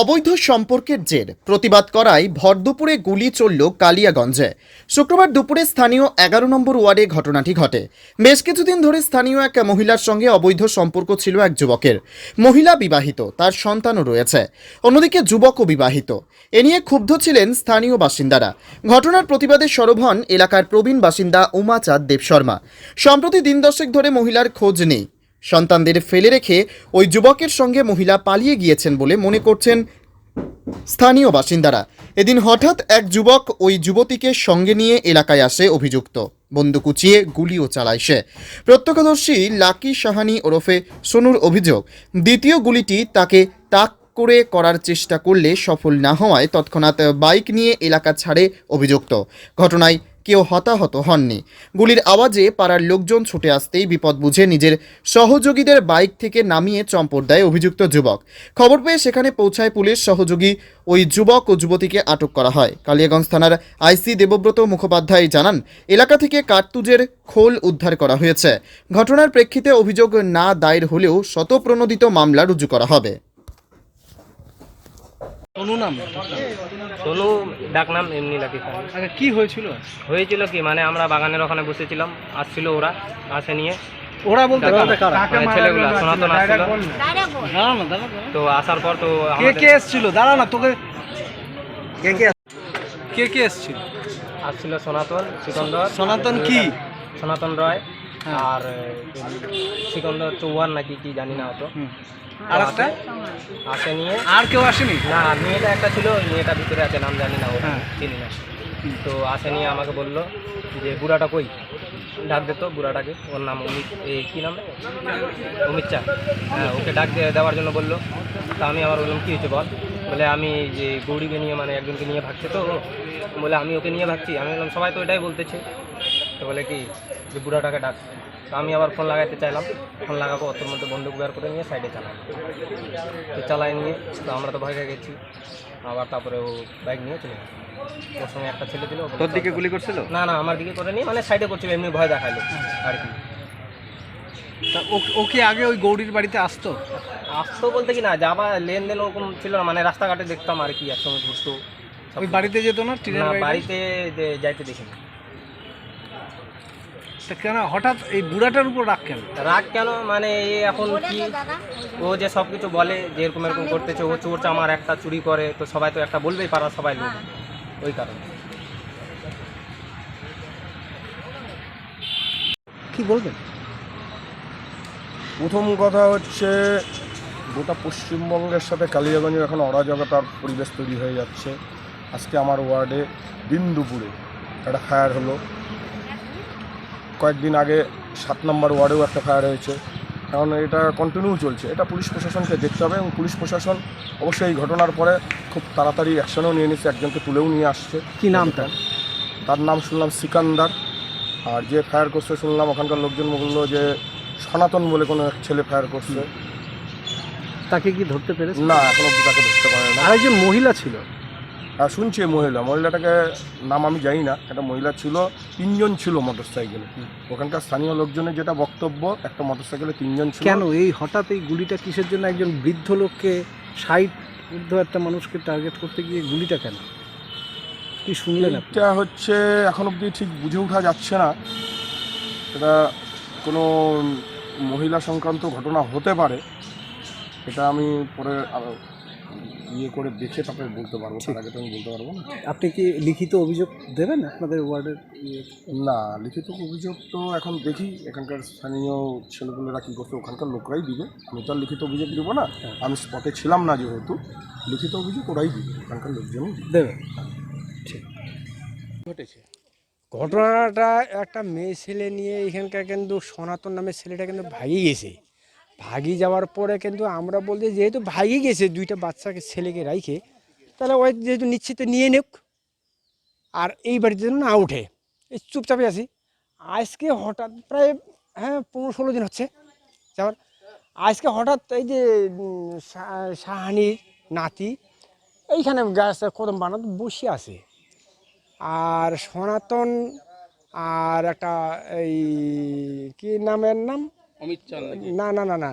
অবৈধ সম্পর্কের জের। প্রতিবাদ করায় ভর দুপুরে গুলি চলল কালিয়াগঞ্জে। শুক্রবার দুপুরে স্থানীয় এগারো নম্বর ওয়ার্ডে ঘটনাটি ঘটে। বেশ কিছুদিন ধরে স্থানীয় এক মহিলার সঙ্গে অবৈধ সম্পর্ক ছিল এক যুবকের। মহিলা বিবাহিত, তার সন্তানও রয়েছে। অন্যদিকে যুবকও বিবাহিত। এ নিয়ে ক্ষুব্ধ ছিলেন স্থানীয় বাসিন্দারা। ঘটনার প্রতিবাদে সরব হন এলাকার প্রবীণ বাসিন্দা উমাচাঁদ দেবশর্মা। সম্প্রতি দিন দশেক ধরে মহিলার খোঁজ নেই। সন্তানদের ফেলে রেখে ওই যুবকের সঙ্গে মহিলা পালিয়ে গিয়েছেন বলে মনে করছেন স্থানীয় বাসিন্দারা। এদিন হঠাৎ এক যুবক ওই যুবতীকে সঙ্গে নিয়ে এলাকায় আসে অভিযুক্ত। বন্দুক উঁচিয়ে গুলিও চালায় সে। প্রত্যক্ষদর্শী লাকি সাহানি ওরফে সোনুর অভিযোগ, দ্বিতীয় গুলিটি তাকে তাক করে করার চেষ্টা করলে সফল না হওয়ায় তৎক্ষণাৎ বাইক নিয়ে এলাকা ছাড়ে অভিযুক্ত। ঘটনায় কেউ হতাহত হননি। গুলির আওয়াজে পাড়ার লোকজন ছুটে আসতেই বিপদ বুঝে নিজের সহযোগীদের বাইক থেকে নামিয়ে চম্পট দেয় অভিযুক্ত যুবক। খবর পেয়ে সেখানে পৌঁছায় পুলিশ। সহযোগী ওই যুবক ও যুবতীকে আটক করা হয়। কালিয়াগঞ্জ থানার আইসি দেবব্রত মুখোপাধ্যায় জানান, এলাকা থেকে কার্তুজের খোল উদ্ধার করা হয়েছে। ঘটনার প্রেক্ষিতে অভিযোগ না দায়ের হলেও শতপ্রণোদিত মামলা রুজু করা হবে। অনু নাম? সোনু ডাক নাম এমনি লাকি আচ্ছা কি হয়েছিল? হয়েছিল কি? মানে আমরা বাগানের ওখানে বসেছিলাম আসছিল ওরা আসে নিয়ে। ওরা বলতে মানে ছেলেগুলা সনাতন আসছিল। তো আসার পর তো কে কে এসেছিল? দাঁড়া না তোকে কে কে কে কে এসেছিল? আসছিল সনাতন সিকন্দর সনাতন কি? সনাতন রয়। আর এ, সিকন্দর চৌহান নাকি কি জানি না হুম। আর একটা? আসে নিয়ে। আর কেউ আসেনি? না আর মেয়েটা একটা ছিল ওই মেয়েটা ভিতরে আছে নাম জানি না ও হ্যাঁ। চিনি না। তো আসে নিয়ে আমাকে বলল যে বুড়াটা কই? ডাক দিত বুড়াটাকে। ওর নাম অমিত এই কী নাম অমিত চা। হ্যাঁ ওকে ডাক দেওয়ার জন্য বলল। তা আমি আবার বললাম কী হয়েছে বল? বলে আমি যে গৌরীকে নিয়ে মানে একজনকে নিয়ে ভাগছে তো ও। বলে আমি ওকে নিয়ে ভাগছি। আমি বললাম সবাই তো এটাই বলতেছে। তো বলে কি? যে বুড়াটাকে ডাক তো আমি আবার ফোন লাগাইতে চাইলাম। ফোন লাগাবো ওর মধ্যে বন্দুক বের করে নিয়ে সাইডে চালাম তো চালাই নিয়ে তো আমরা তো ভয় খেয়ে গেছি। আবার তারপরে ও বাইক নিয়ে চলে গেছে। ওর সঙ্গে একটা ছেলে ওকে তোর দিকে গুলি। করছিল? না না আমার দিকে করে নিয়ে মানে সাইডে করছিল এমনি ভয় দেখাল আর কি। তা ও- ও কি আগে ওই গৌরীর বাড়িতে আসতো? আসতো বলতে কি না যাবা লেনদেন ওরকম ছিল না মানে রাস্তাঘাটে দেখতাম আর কি একসঙ্গে ঘুরতো। ওই বাড়িতে যেত না বাড়িতে? যাইতে দেখিনি। তা কেন? হঠাৎ এই বুড়াটার উপর রাগ কেন? রাগ কেন? মানে এ এখন কি? ও যে সব কিছু বলে যে এরকম এরকম করতেছে ও চোর চামার একটা চুরি করে তো সবাই তো একটা বলবেই পারা সবাই লোক। ওই কারণে। কি বলবেন? প্রথম কথা হচ্ছে গোটা পশ্চিমবঙ্গের সাথে কালিয়াগঞ্জের এখন অরাজকতার পরিবেশ তৈরি হয়ে যাচ্ছে। আজকে আমার ওয়ার্ডে দিন দুপুরে একটা ফায়ার হলো। কয়েকদিন আগে সাত নম্বর ওয়ার্ডেও একটা ফায়ার হয়েছে। কারণ এটা কন্টিনিউ চলছে। এটা পুলিশ প্রশাসনকে দেখতে হবে এবং পুলিশ প্রশাসন অবশ্যই এই ঘটনার পরে খুব তাড়াতাড়ি অ্যাকশনও নিয়ে নিচ্ছে একজনকে তুলেও নিয়ে আসছে। কী নাম তার? তার নাম শুনলাম সিকান্দার। আর যে ফায়ার করছে শুনলাম ওখানকার লোকজন বলল যে সনাতন বলে কোনো এক ছেলে ফায়ার করছে। তাকে কি ধরতে পেরেছে? না এখনও অব্দি তাকে ধরতে পারে না আরেকজন মহিলা ছিল? আর শুনছি মহিলা। মহিলাটাকে নাম আমি জানি না। একটা মহিলা ছিল তিনজন ছিল মোটর সাইকেলে ওখানকার স্থানীয় লোকজনের যেটা বক্তব্য একটা মোটর সাইকেলে তিনজন ছিল। কেন? এই হঠাৎ এই গুলিটা কিসের জন্য একজন বৃদ্ধ লোককে ষাট ঊর্ধ্ব একটা মানুষকে টার্গেট করতে গিয়ে গুলিটা কেন? কি শুনলেন এটা হচ্ছে এখন অবধি ঠিক বুঝে ওঠা যাচ্ছে না। এটা কোনো মহিলা সংক্রান্ত ঘটনা হতে পারে। এটা আমি পরে আরও ইয়ে করে দেখে তারপরে বলতে পারব তার আগে তো আমি বলতে পারব না। আপনি কি লিখিত অভিযোগ দেবেন আপনাদের ওয়ার্ডের ইয়ে? না লিখিত অভিযোগ তো এখন দেখি এখানকার স্থানীয় ছেলেগুলোরা কী করছে ওখানকার লোকরাই দিবে। আমি তো আর লিখিত অভিযোগ দেবো না আমি স্পটে ছিলাম না যেহেতু লিখিত অভিযোগ ওরাই দিবে ওখানকার লোকজন দিবে। ঠিক। ঘটেছে? ঘটনাটা একটা মেয়ে ছেলে নিয়ে এখানকার কিন্তু সনাতন নামের ছেলেটা কিন্তু ভাগি গেছে। ভাগি যাওয়ার পরে কিন্তু আমরা বলতে যেহেতু ভাগি গেছে, দুইটা বাচ্চাকে, ছেলেকে রাইখে, তাহলে ওই যেহেতু নিশ্চিত নিয়ে নেক, আর এই বাড়িতে যেন না উঠে এই চুপচাপে আছি। আজকে হঠাৎ প্রায় হ্যাঁ পনেরো ষোলো দিন হচ্ছে। যাওয়ার, আজকে হঠাৎ এই যে সাহানির নাতি, এইখানে গাছ কদম বানাতে বসে আছে। আর সনাতন, আর একটা এই, কি নামের নাম? অমিত চাল না না না না।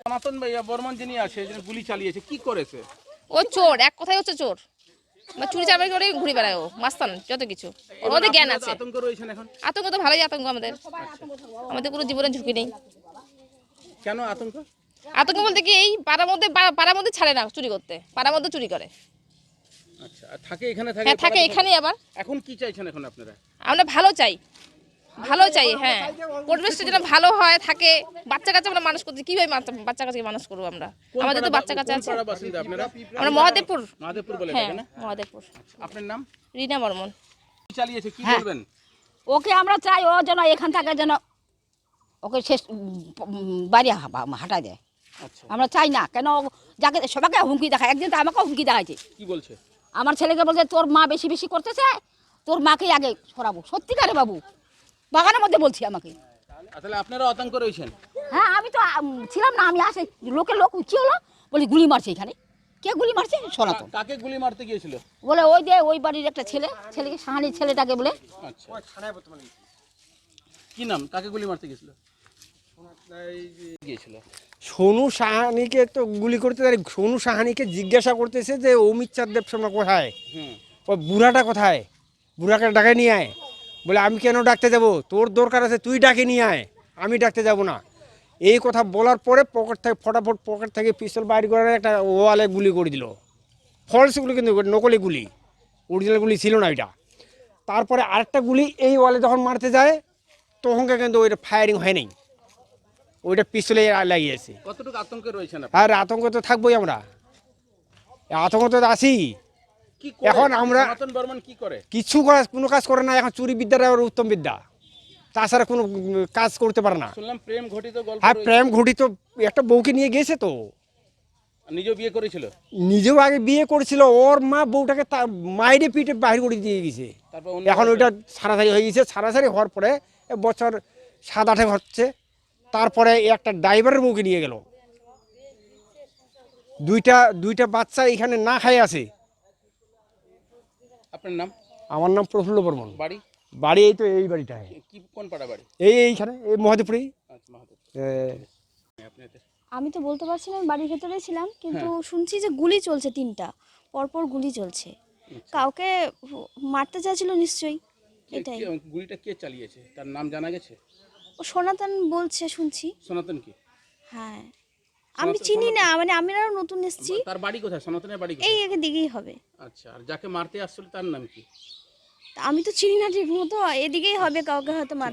সনাতন ভাইয়া বর্মন যিনি আছে যিনি গুলি চালিয়েছে কি করেছে? ও চোর এক কথাই হচ্ছে চোর। বা চুরি চামারি করে ঘুরে বেড়ায় ও মাস্তান যত কিছু। ওর মধ্যে জ্ঞান আছে। আতঙ্ক রয়েছেন এখন? আতঙ্ক তো ভালোই আতঙ্ক আমাদের। আমাদের কোনো জীবনের ঝুঁকি নেই। কেন আতঙ্ক? আতঙ্ক বলতে কি এই পাড়ার মধ্যে পাড়ার মধ্যে ছাড়ে না চুরি করতে। পাড়ার মধ্যে চুরি করে। আচ্ছা থাকে এখানে থাকে হ্যাঁ থাকে এখানে আবার। এখন কি চাইছেন এখন আপনারা? আমরা ভালো চাই। ভালো চাই হ্যাঁ। পরিবেশটা যেন ভালো হয় থাকে। বাচ্চা কাচ্চা আমরা মানুষ করতে কীভাবে বাচ্চা- কাচ্চাকে মানুষ করব আমরা? আমাদের তো বাচ্চা কাচ্চা আছে। আমরা মহাদেবপুর। বলে হ্যাঁ মহাদেবপুর। আপনার নাম? রিনা বর্মন। চালিয়েছে? কি হ্যাঁ। বলবেন? ওকে আমরা চাই ও যেন এখান থেকে যেন ওকে শেষ বাড়ি হাঁটা দেয় আচ্ছা। আমরা চাই না কেন ও যাকে সবাইকে হুমকি দেখায় একদিন তো আমাকেও হুমকি দেখাইছে। কি বলছে? আমার ছেলেকে বলছে তোর মা বেশি বেশি করতেছে তোর মাকেই আগে সরাবো। সত্যিকারে বাবু। বাগানের মধ্যে বলছি আমাকে। তাহলে আপনারা আতঙ্ক রয়েছেন। হ্যাঁ আমি তো ছিলাম না আমি আসে লোকের লোক কি হলো বলি গুলি মারছে এখানে। কে গুলি মারছে? সনাতন। কাকে গুলি মারতে গিয়েছিল? বলে ওই যে ওই বাড়ির একটা ছেলে ছেলেকে সাহানির ছেলেটাকে বলে। আচ্ছা। কি নাম? কাকে গুলি মারতে গিয়েছিল? গিয়েছিল। সোনু সাহানিকে তো গুলি করতে পারি। সোনু সাহানিকে জিজ্ঞাসা করতেছে যে অমিত চাঁদ দেব শর্মা কোথায়? ও বুড়াটা কোথায়? বুড়াকে ডাকে নিয়ে আয়। বলে আমি কেন ডাকতে যাব? তোর দরকার আছে তুই ডাকে নিয়ে আয়। আমি ডাকতে যাব না। এই কথা বলার পরে পকেট থেকে ফটাফট পকেট থেকে পিস্তল বাইর করে একটা ওয়ালে গুলি করে দিল। ফলস গুলি কিন্তু নকলি গুলি। অরিজিনাল গুলি ছিল না এটা। তারপরে আরেকটা গুলি এই ওয়ালে যখন মারতে যায় তখনকে কিন্তু ওইটা ফায়ারিং হয় নাই। ওইটা পিস্তলে লাগিয়েছে কতটুকু আতঙ্কে রয়েছেন আপনি? আর আতঙ্ক তো থাকবোই আমরা। আতঙ্ক তো আছি করে? এখন আমরা- বর্মন কি করে? কিছু কাজ কোনো কাজ করে না এখন চুরি বিদ্যাটা ওর উত্তম বিদ্যা। তাছাড়া কোনো কাজ করতে পারে না। শুনলাম প্রেম ঘটিত গল্প আর প্রেম ঘটি তো একটা বউকে নিয়ে গেছে তো। নিজেও বিয়ে করেছিল? নিজেও আগে বিয়ে করেছিল ওর মা বউটাকে তার মায়েরে পিঠে বাহির করে দিয়ে গেছে। এখন ওইটা সারাসারি হয়ে গেছে। সারাসারি হওয়ার পরে এ বছর সাত আটে হচ্ছে। তারপরে একটা ড্রাইভারের বউকে নিয়ে গেল। দুইটা দুইটা বাচ্চা এখানে না খাই আছে। আপনার নাম? আমার নাম প্রফুল্ল বর্মন। বাড়ি? বাড়ি এই তো এই বাড়িটায় কি কোন পাড়া বাড়ি? এই এইখানে এই মহাদেবপুরেই। আচ্ছা আমি তো বলতে পারছি না আমি বাড়ির ভেতরেই ছিলাম কিন্তু শুনছি যে গুলি চলছে তিনটা পরপর গুলি চলছে। কাউকে মারতে চাইছিল নিশ্চয়ই এটাই। গুলিটা কে চালিয়েছে? তার নাম জানা গেছে? ও সনাতন বলছে শুনছি। সনাতন কি? হ্যাঁ। আমি চিনি না মানে আমি আরও নতুন এসেছি। তার বাড়ি কোথায়? সনাতনের বাড়ি এই এক দিকেই হবে। আচ্ছা আর যাকে মারতে আসছিল তার নাম কি? আমি তো চিনি না ঠিক মতো এদিকেই হবে কাউকে হয়তো মার